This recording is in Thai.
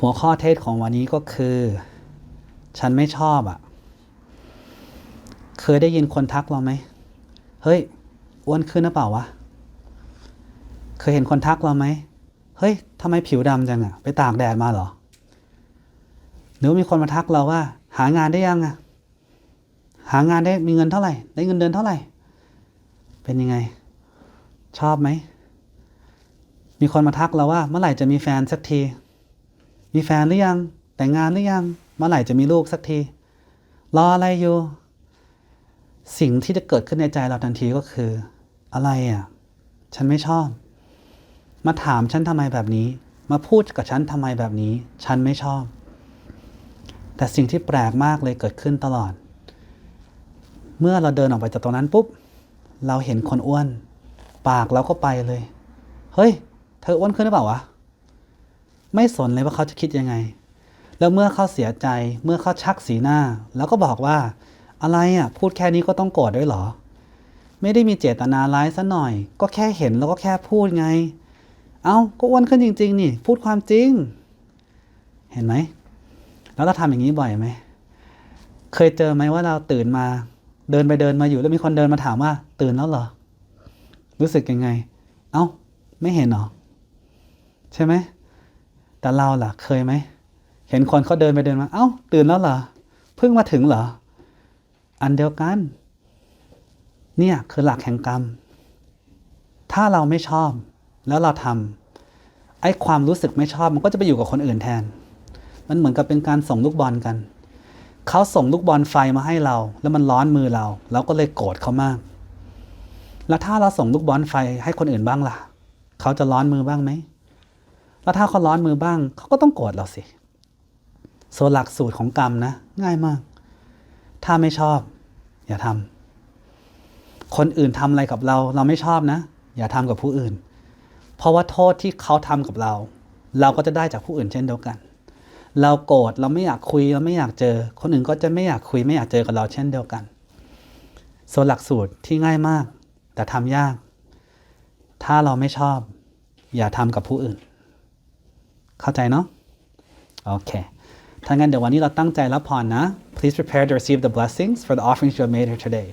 หัวข้อเทศของวันนี้ก็คือ ฉันไม่ชอบอะ่ะ เคยได้ยินคนทักเราไหม เฮ้ยอ้วนขึ้นหรือเปล่าวะ เคยเห็นคนทักเราไหม เฮ้ยทำไมผิวดำจังอะ่ะ ไปตากแดดมาเหรอ หรือว่ามีคนมาทักเราว่า หางานได้ยังอะ่ะ หางานได้มีเงินเท่าไหร่ ได้เงินเดือนเท่าไหร่ เป็นยังไง ชอบไหม มีคนมาทักเราว่า เมื่อไหร่จะมีแฟนสักที มีแฟนหรือยัง แต่งงานหรือยัง เมื่อไหร่จะมีลูกสักที รออะไรอยู่ สิ่งที่จะเกิดขึ้นในใจเราทันทีก็คือ อะไรอะ ฉันไม่ชอบ มาถามฉันทำไมแบบนี้ มาพูดกับฉันทำไมแบบนี้ ฉันไม่ชอบ แต่สิ่งที่แปลกมากเลยเกิดขึ้นตลอด เมื่อเราเดินออกไปจากตรงนั้นปุ๊บ เราเห็นคนอ้วน ปากเราก็ไปเลย เฮ้ย เธออ้วนขึ้นหรือเปล่าวะ ไม่สนเลยว่าเขาจะคิดยังไง แล้วเมื่อเขาเสียใจเมื่อเขาชักสีหน้า แล้วก็บอกว่าอะไรอะพูดแค่นี้ก็ต้องโกรธด้วยเหรอ ไม่ได้มีเจตนาร้ายซะหน่อย ก็แค่เห็นแล้วก็แค่พูดไง เอ้าก็อ้วนขึ้นจริง ๆ นี่ พูดความจริง เห็นไหม แล้วเราทำอย่างนี้บ่อยไหมเคยเจอไหมว่าเราตื่นมาเดินไปเดินมาอยู่แล้วมีคนเดินมาถามว่า ตื่นแล้วเหรอ รู้สึกยังไง เอ้า ไม่เห็นเหรอ ใช่ไหม แต่เราล่ะเคยไหม เห็นคนเขาเดินไปเดินมา เอ้า ตื่นแล้วเหรอ เพิ่งมาถึงเหรอ อันเดียวกัน เนี่ยคือหลักแห่งกรรม ถ้าเราไม่ชอบ แล้วเราทำไอ้ความรู้สึกไม่ชอบมันก็จะไปอยู่กับคนอื่นแทน มันเหมือนกับเป็นการส่งลูกบอลกัน เขาส่งลูกบอลไฟมาให้เรา แล้วมันร้อนมือเรา เราก็เลยโกรธเขามาก แล้วถ้าเราส่งลูกบอลไฟให้คนอื่นบ้างล่ะ เขาจะร้อนมือบ้างไหม แล้วถ้าเขาร้อนมือบ้างเขาก็ต้องโกรธเราสิส่วนหลักสูตรของกรรมนะ ง่ายมาก ถ้าไม่ชอบ อย่าทำคนอื่นทำอะไรกับเรา เราไม่ชอบนะ อย่าทำกับผู้อื่น เพราะว่าโทษที่เขาทำกับเรา เราก็จะได้จากผู้อื่นเช่นเดียวกัน เราโกรธเราไม่อยากคุยเราไม่อยากเจอ คนอื่นก็จะไม่อยากคุยไม่อยากเจอกับเราเช่นเดียวกันส่วนหลักสูตรที่ง่ายมาก แต่ทำยาก ถ้าเราไม่ชอบ อย่าทำกับผู้อื่น เข้าใจเนาะโอเค ถ้างั้นเดี๋ยววันนี้เราตั้งใจรับพรนะ Please prepare to receive the blessings for the offerings you have made here today